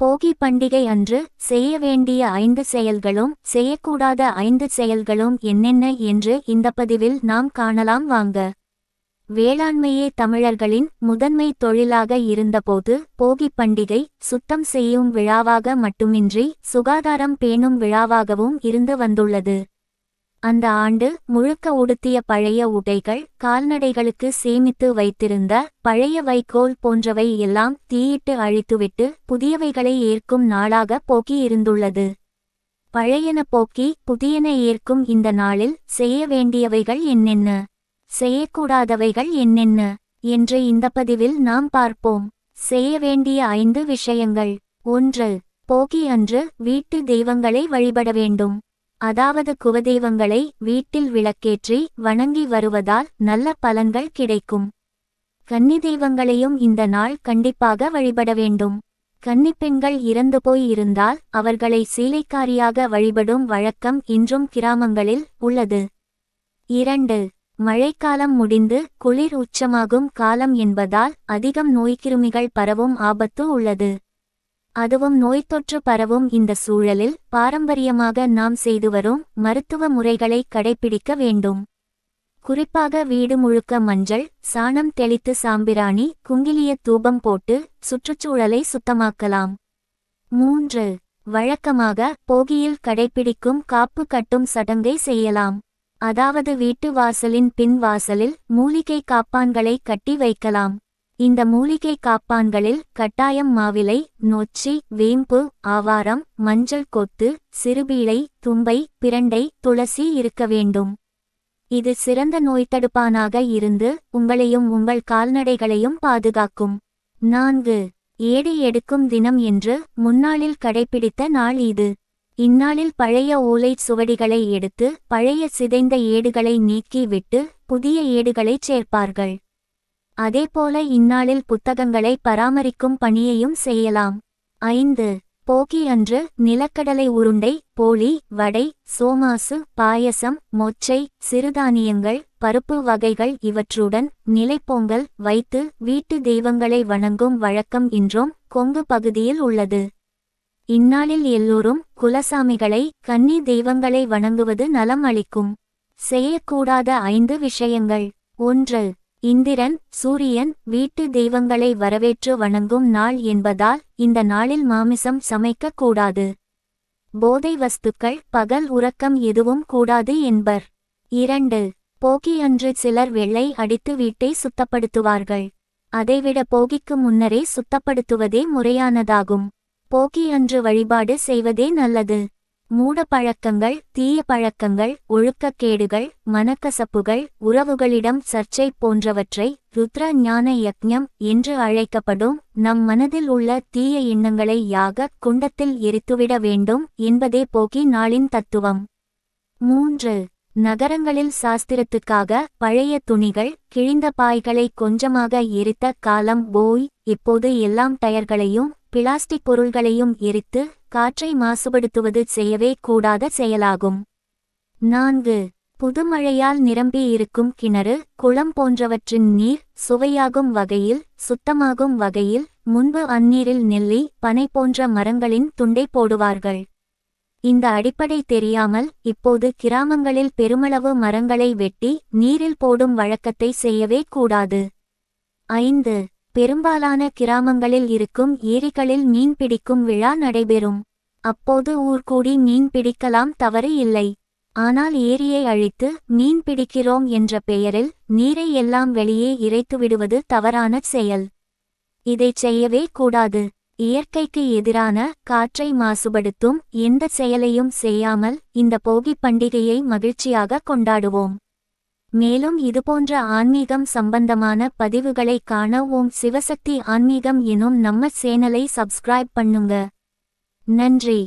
போகி பண்டிகை அன்று செய்ய வேண்டிய ஐந்து செயல்களும் செய்யக்கூடாத ஐந்து செயல்களும் என்னென்ன என்று இந்த பதிவில் நாம் காணலாம் வாங்க. வேளாண்மையே தமிழர்களின் முதன்மை தொழிலாக இருந்தபோது போகி பண்டிகை சுத்தம் செய்யும் விழாவாக மட்டுமின்றி சுகாதாரம் பேணும் விழாவாகவும் இருந்து வந்துள்ளது. அந்த ஆண்டு முழுக்க உடுத்திய பழைய உடைகள் கால்நடைகளுக்கு சேமித்து வைத்திருந்த பழைய வைக்கோல் போன்றவை எல்லாம் தீயிட்டு அழித்துவிட்டு புதியவைகளை ஏற்கும் நாளாக போக்கி இருந்துள்ளது பழையன போக்கி புதியன ஏற்கும் இந்த நாளில் செய்ய வேண்டியவைகள் என்னென்ன? செய்யக்கூடாதவைகள் என்னென்ன? என்று இந்த பதிவில் நாம் பார்ப்போம். செய்ய வேண்டிய ஐந்து விஷயங்கள். ஒன்று போகி அன்று வீட்டு தெய்வங்களை வழிபட வேண்டும். அதாவது குவதெய்வங்களை வீட்டில் விளக்கேற்றி வணங்கி வருவதால் நல்ல பலன்கள் கிடைக்கும். கன்னி தெய்வங்களையும் இந்த நாள் கண்டிப்பாக வழிபட வேண்டும். கன்னிப்பெண்கள் இறந்து போய் இருந்தால் அவர்களை சீலைக்காரியாக வழிபடும் வழக்கம் இன்றும் கிராமங்களில் உள்ளது. இரண்டு மழைக்காலம் முடிந்து குளிர் உச்சமாகும் காலம் என்பதால் அதிகம் நோய்க்கிருமிகள் பரவும் ஆபத்து உள்ளது. அதுவும் நோய்த்தொற்று பரவும் இந்த சூழலில் பாரம்பரியமாக நாம் செய்து வரும் மருத்துவ முறைகளை கடைபிடிக்க வேண்டும். குறிப்பாக வீடு முழுக்க மஞ்சள் சாணம் தெளித்து சாம்பிராணி குங்கிலிய தூபம் போட்டு சுற்றுச்சூழலை சுத்தமாக்கலாம். மூன்று. வழக்கமாக போகியில் கடைபிடிக்கும் காப்பு கட்டும் சடங்கை செய்யலாம். அதாவது வீட்டு வாசலின் பின் வாசலில் மூலிகை காப்பான்களை கட்டி வைக்கலாம். இந்த மூலிகை காப்பான்களில் கட்டாயம் மாவிலை நொச்சி வேம்பு ஆவாரம் மஞ்சள் கொத்து சிறுபீளை தும்பை பிரண்டை துளசி இருக்க வேண்டும். இது சிறந்த நோய்த்தடுப்பானாக இருந்து உங்களையும் உங்கள் கால்நடைகளையும் பாதுகாக்கும். நான்கு. ஏடு எடுக்கும் தினம் என்று முன்னாளில் கடைபிடித்த நாள் இது. இந்நாளில் பழைய ஓலைச் சுவடிகளை எடுத்து பழைய சிதைந்த ஏடுகளை நீக்கி விட்டு புதிய ஏடுகளைச் சேர்ப்பார்கள். அதேபோல இந்நாளில் புத்தகங்களை பராமரிக்கும் பணியையும் செய்யலாம். ஐந்து போகி அன்று நிலக்கடலை உருண்டை போளி வடை சோமாசு பாயசம் மொச்சை சிறுதானியங்கள் பருப்பு வகைகள் இவற்றுடன் நிலைப்பொங்கல் வைத்து வீட்டு தெய்வங்களை வணங்கும் வழக்கம் இன்றும். கொங்கு பகுதியில் உள்ளது. இந்நாளில் எல்லோரும் குலசாமிகளை கன்னி தெய்வங்களை வணங்குவது நலம் அளிக்கும். செய்யக்கூடாத ஐந்து விஷயங்கள். ஒன்று இந்திரன் சூரியன் வீட்டு தெய்வங்களை வரவேற்று வணங்கும் நாள் என்பதால் இந்த நாளில் மாமிசம் சமைக்கக் கூடாது. போதை வஸ்துக்கள் பகல் உறக்கம் எதுவும் கூடாது என்பர். இரண்டு போகி அன்று சிலர் வெள்ளை அடித்து வீட்டை சுத்தப்படுத்துவார்கள். அதைவிட போகிக்கு முன்னரே சுத்தப்படுத்துவதே முறையானதாகும். போகி அன்று வழிபாடு செய்வதே நல்லது. மூட பழக்கங்கள் தீய பழக்கங்கள் ஒழுக்கக்கேடுகள் மனக்கசப்புகள் உறவுகளிடம் சர்ச்சை போன்றவற்றை ருத்ர ஞான யக்ஞம் என்று அழைக்கப்படும் நம் மனதில் உள்ள தீய எண்ணங்களை யாக குண்டத்தில் எரித்துவிட வேண்டும் என்பதே போகி நாளின் தத்துவம். மூன்று. நகரங்களில் சாஸ்திரத்துக்காக பழைய துணிகள் கிழிந்த பாய்களை கொஞ்சமாக எரித்த காலம் போய் இப்போது எல்லாம் டயர்களையும் பிளாஸ்டிக் பொருள்களையும் எரித்து காற்றை மாசுபடுத்துவது செய்யவே கூடாத செயலாகும். நான்கு புதுமழையால் நிரம்பி இருக்கும் கிணறு குளம் போன்றவற்றின் நீர் சுவையாகும் வகையில் சுத்தமாகும் வகையில் முன்பு அந்நீரில் நெல்லி பனை போன்ற மரங்களின் துண்டை போடுவார்கள். இந்த அடிப்படை தெரியாமல் இப்போது கிராமங்களில் பெருமளவு மரங்களை வெட்டி நீரில் போடும் வழக்கத்தை செய்யவே கூடாது. ஐந்து பெரும்பாலான கிராமங்களில் இருக்கும் ஏரிகளில் மீன் பிடிக்கும் விழா நடைபெறும். அப்போது ஊர்கூடி மீன் பிடிக்கலாம் தவறு இல்லை. ஆனால் ஏரியை அழித்து மீன் பிடிக்கிறோம் என்ற பெயரில் நீரை எல்லாம் வெளியே இறைத்து விடுவது தவறான செயல். இதைச் செய்யவே கூடாது. இயற்கைக்கு எதிரான காற்றை மாசுபடுத்தும் எந்த செயலையும் செய்யாமல் இந்த போகி பண்டிகையை மகிழ்ச்சியாக கொண்டாடுவோம். மேலும் இதுபோன்ற ஆன்மீகம் சம்பந்தமான பதிவுகளை காண ஓம் சிவசக்தி ஆன்மீகம் எனும் நம்ம சேனலை சப்ஸ்கிரைப் பண்ணுங்க. நன்றி.